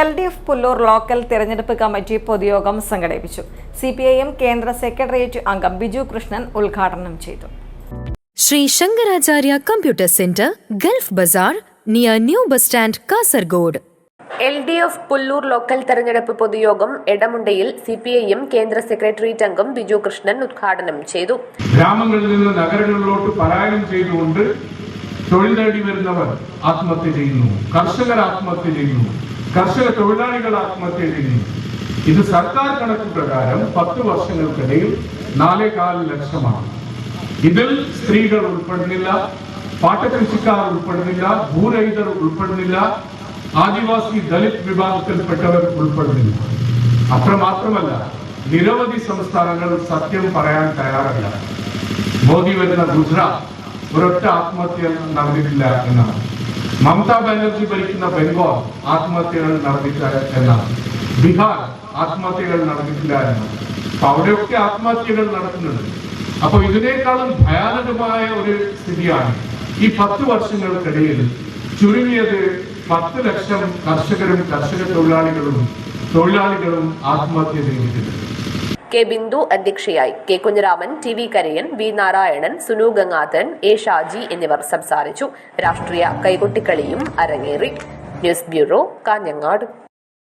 L D F Pullur local തിരഞ്ഞെടുപ്പ് committee പൊതുയോഗം സംഘടിപ്പിച്ചു. സി പി ഐ എം കേന്ദ്ര സെക്രട്ടേറിയറ്റ് അംഗം ബിജു കൃഷ്ണൻ ഉദ്ഘാടനം ചെയ്തു. Shri Shankaracharya computer centre Gulf bazaar near new bus stand Kasaragod. L D F Pullur local തെരഞ്ഞെടുപ്പ് പൊതുയോഗം എടമുണ്ടയിൽ സി പി ഐ എം കേന്ദ്ര സെക്രട്ടേറിയറ്റ് അംഗം ബിജു കൃഷ്ണൻ ഉദ്ഘാടനം ചെയ്തു. ഗ്രാമങ്ങളിൽ നിന്ന് നഗരങ്ങളിലോട്ട് പലായനം ചെയ്തുകൊണ്ട് തൊഴിൽ നേടി വരുന്നവർ ആത്മഹത്യ ചെയ്യുന്നു. കർഷകർ ആത്മഹത്യ ചെയ്യുന്നു. കർഷക തൊഴിലാളികൾ ആത്മഹത്യ ചെയ്യുന്നു ഇത് സർക്കാർ കണക്ക് പ്രകാരം പത്ത് വർഷങ്ങൾക്കിടയിൽ നാലേകാൽ ലക്ഷമാണ്. ഇതിൽ സ്ത്രീകൾ ഉൾപ്പെടുന്നില്ല പാട്ടകൃഷിക്കാർ ഉൾപ്പെടുന്നില്ല ഭൂരഹിതർ ഉൾപ്പെടുന്നില്ല ആദിവാസി ദളിത് വിഭാഗത്തിൽപ്പെട്ടവർ ഉൾപ്പെടുന്നില്ല. അത്രമാത്രമല്ല നിരവധി സംസ്ഥാനങ്ങൾ സത്യം പറയാൻ തയ്യാറല്ല. മോദി വരുന്ന ഗുജറാത്ത് ഒരൊറ്റ ആത്മഹത്യ നടന്നിട്ടില്ല എന്നാണ്. മമതാ ബാനർജി ഭരിക്കുന്ന ബംഗാൾ ആത്മഹത്യകൾ നടന്നിട്ടില്ല എന്നാണ്. ബീഹാർ ആത്മഹത്യകൾ നടന്നിട്ടില്ല എന്നാണ്. അപ്പൊ അവിടെയൊക്കെ ആത്മഹത്യകൾ നടക്കുന്നുണ്ട് അപ്പൊ ഇതിനേക്കാളും ഭയാനകമായ ഒരു സ്ഥിതിയാണ് ഈ പത്ത് വർഷങ്ങൾക്കിടയിൽ ചുരുങ്ങിയത് പത്ത് ലക്ഷം കർഷകരും കർഷക തൊഴിലാളികളും തൊഴിലാളികളും ആത്മഹത്യ ചെയ്തിട്ടുണ്ട്. കെ ബിന്ദു അധ്യക്ഷയായി K Kunharaman T V Karayan V Narayanan Sunu Gangadharan A Shaji എന്നിവർ സംസാരിച്ചു. രാഷ്ട്രീയ കൈകൊട്ടിക്കളിയും അരങ്ങേറി. News bureau Kanhangad.